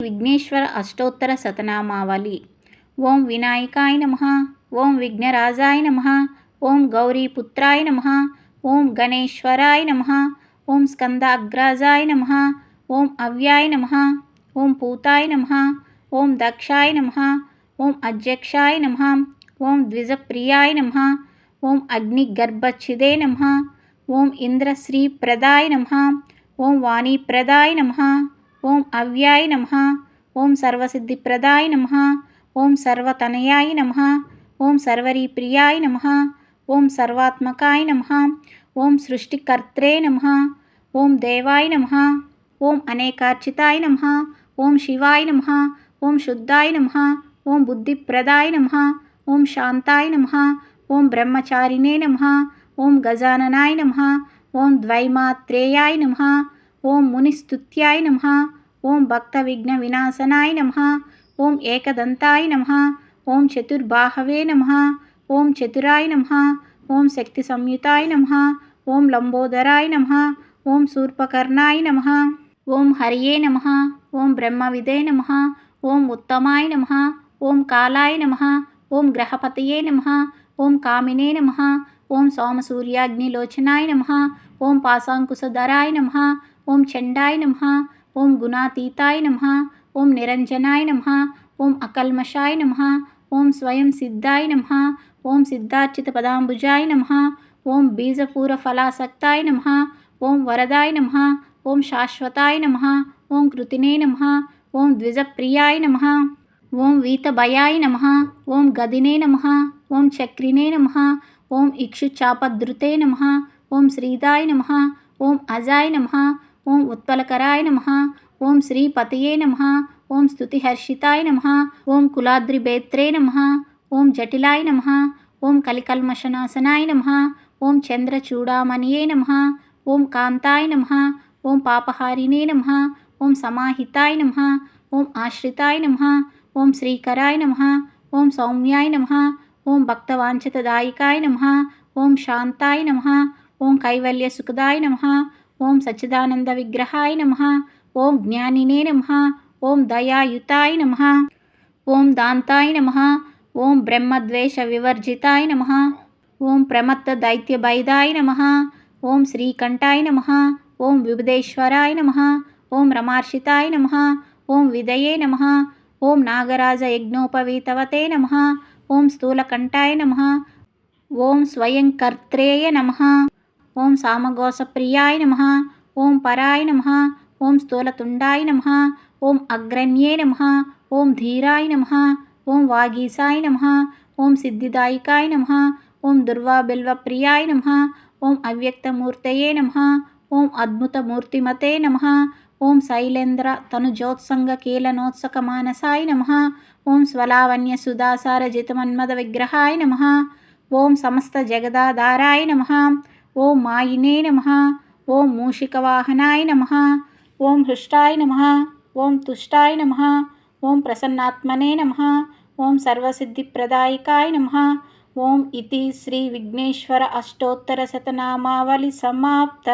విఘ్నేశ్వర అష్టోత్తర శతనామావళి ఓం వినాయకాయ నమ ఓం విఘ్నరాజాయ నమ ఓం గౌరీపుత్రాయ నమ ఓం గణేశ్వరాయ నమ ఓం స్కందాగ్రాజాయ నమ ఓం అవ్యాయ నమ ఓం పూతాయ నమ ఓం దక్షాయ నమ ఓం అధ్యక్షాయ నమ ఓం ద్విజప్రియాయ నమ ఓం అగ్నిగర్భచ్చిదే నమ ఓం ఇంద్రశ్రీప్రదాయ నమ ఓం వాణీప్రదాయ నమ ఓం అవ్యాయ నమ ఓం సర్వసిద్ధిప్రదాయ నమ ఓం సర్వతనయాయ నమ ఓం సర్వరీప్రియాయ నమ ఓం సర్వాత్మకాయ నమ ఓం సృష్టికర్త్రే నమ ఓం దేవాయ నమ ఓం అనేకార్చితాయ నమ ఓం శివాయ నమ ఓం శుద్ధాయ నమ ఓం బుద్ధిప్రదాయ నమ ఓం శాంతాయ నమ ఓం బ్రహ్మచారిణే నమ ఓం గజాననాయ నమ ఓం ద్వైమాత్రేయాయ నమ ఓం మునిస్తుత్యాయ నమ ఓం భక్త విఘ్న వినాశనాయ నమ ఓం ఏకదంతాయ నమ ఓం చతుర్బాహవే నమ ఓం చతురాయ నమ ఓం శక్తి సంయుతాయ నమ ఓం లంబోదరాయ నమ ఓం శూర్పకర్ణాయ నమ ఓం హరియే నమ ఓం బ్రహ్మవిదే నమ ఓం ఉత్తమాయ నమ ఓం కాలాయ నమ ఓం గ్రహపతయే నమ ఓం కామినే నమ ఓం సోమసూర్యాగ్నిలోచనాయ నమ ఓం పాశాంకుశధరాయ నమ ఓం చండాయ నమ ఓం గుణాతీతాయ నమ ఓం నిరంజనాయ నమ ఓం అకల్మషాయ నమ ఓం స్వయం సిద్ధాయ నమ ఓం సిద్ధార్చిత పదాంబుజాయ నమ ఓం బీజపూర ఫలాసక్తాయ నమ ఓం వరదాయ నమ ఓం శాశ్వతాయ నమ ఓం కృతినే నమ ఓం ద్విజప్రియాయ నమ ఓం వీతభయాయ నమ ఓం గదినే నమ ఓం చక్రినే నమ ఓం ఇక్షుచాపద్రుతే నమ ఓం శ్రీదాయ నమ ఓం అజాయ నమ ఓం ఉత్పలకరాయ నమ ఓం శ్రీపతయే నమ ఓం స్తుతిహర్షితాయ నమ ఓం కులాద్రిబేత్రే నమ ఓం జటిలాయ నమ ఓం కలికల్మషనాశనాయ నమ ఓం చంద్రచూడామణియే నమ ఓం కాంతాయ నమ ఓం పాపహారిణే నమ ఓం సమాహితాయ నమ ఓం ఆశ్రితాయ నమ ఓం శ్రీకరాయ నమ ఓం సౌమ్యాయ నమ ఓం భక్తవాంఛితదాయికాయ నమ ఓం శాంతాయ నమ ఓం కైవల్యసుఖదాయ నమ ఓం సచ్చిదానంద విగ్రహాయ నమ ఓం జ్ఞానినే నమ ఓం దయాయుతాయ నమ ఓం దాంతాయ నమ ఓం బ్రహ్మద్వేష వివర్జితాయ నమ ఓం ప్రమత్త దైత్యభైదాయ నమ ఓం శ్రీకంఠాయ నమ ఓం విభుదేశ్వరాయ నమ ఓం రమార్షితాయ నమ ఓం విదయే నమ ఓం నాగరాజ యజ్ఞోపవీతవతే నమ ఓం స్థూలకంఠాయ నమ ఓం స్వయంకర్త్రేయ నమ ఓం సామగోసప్రియాయ నమ ఓం పరాయ నమ ఓం స్థూలతుండాయ నమ ఓం అగ్రణ్యే నమ ఓం ధీరాయ నమ ఓం వాగీసాయ నమ ఓం సిద్ధిదాయికాయ నమ ఓం దుర్వాబిల్వప్రియాయ నమ ఓం అవ్యక్తమూర్తయే నమ ఓం అద్భుతమూర్తిమతే నమ ఓం శైలేంద్ర తనుజోత్సంగ కీలనోత్సక మానసాయ నమ ఓం స్వలావణ్య సుధాసార జితమన్మద విగ్రహాయ నమ ఓం సమస్త జగదాధారాయ నమ ఓం మాయినే నమ. ఓం మూషికవాహనాయ నమ. ఓం హృష్టాయ నమ. ఓం తుష్టాయ నమ. ఓం ప్రసన్నాత్మనే నమ. ఓం సర్వసిద్ధిప్రదాయకాయ నమ. ఓం ఇది శ్రీ విఘ్నేశ్వర అష్టోత్తర శతనామావళి సమాప్త.